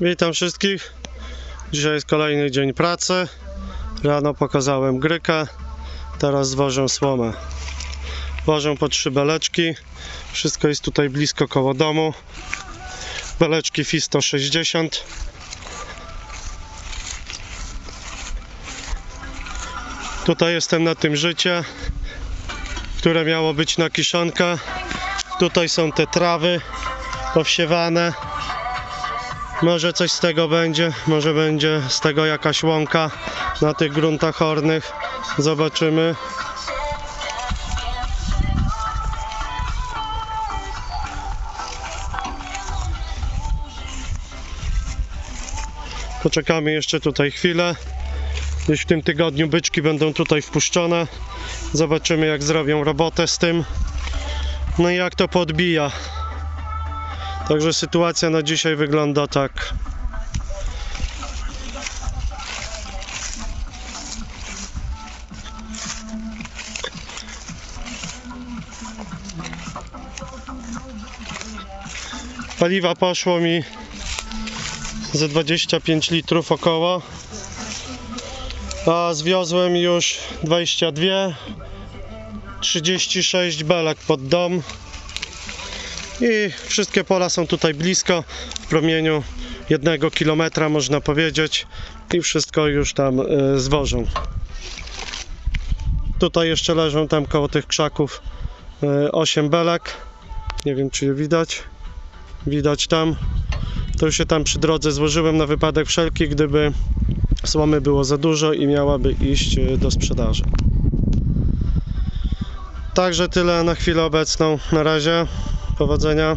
Witam wszystkich. Dzisiaj jest kolejny dzień pracy. Rano pokazałem grykę, teraz zwożę słomę. Wożę po trzy beleczki. Wszystko jest tutaj blisko koło domu. Beleczki FI 160. Tutaj jestem na tym życie, które miało być na kiszonkę. Tutaj są te trawy powsiewane. Może coś z tego będzie, może będzie z tego jakaś łąka na tych gruntach ornych. Zobaczymy. Poczekamy jeszcze tutaj chwilę. Gdzieś w tym tygodniu byczki będą tutaj wpuszczone. Zobaczymy jak zrobią robotę z tym. No i jak to podbija. Także sytuacja na dzisiaj wygląda tak. Paliwa poszło mi ze 25 litrów około. A zwiozłem już 22 36 belek pod dom. I wszystkie pola są tutaj blisko, w promieniu jednego kilometra można powiedzieć. I wszystko już tam y, zwożą. Tutaj jeszcze leżą tam koło tych krzaków y, 8 belek. Nie wiem czy je widać. Widać tam. To już się tam przy drodze złożyłem na wypadek wszelki, gdyby słomy było za dużo i miałaby iść y, do sprzedaży. Także tyle na chwilę obecną. Na razie. Powodzenia.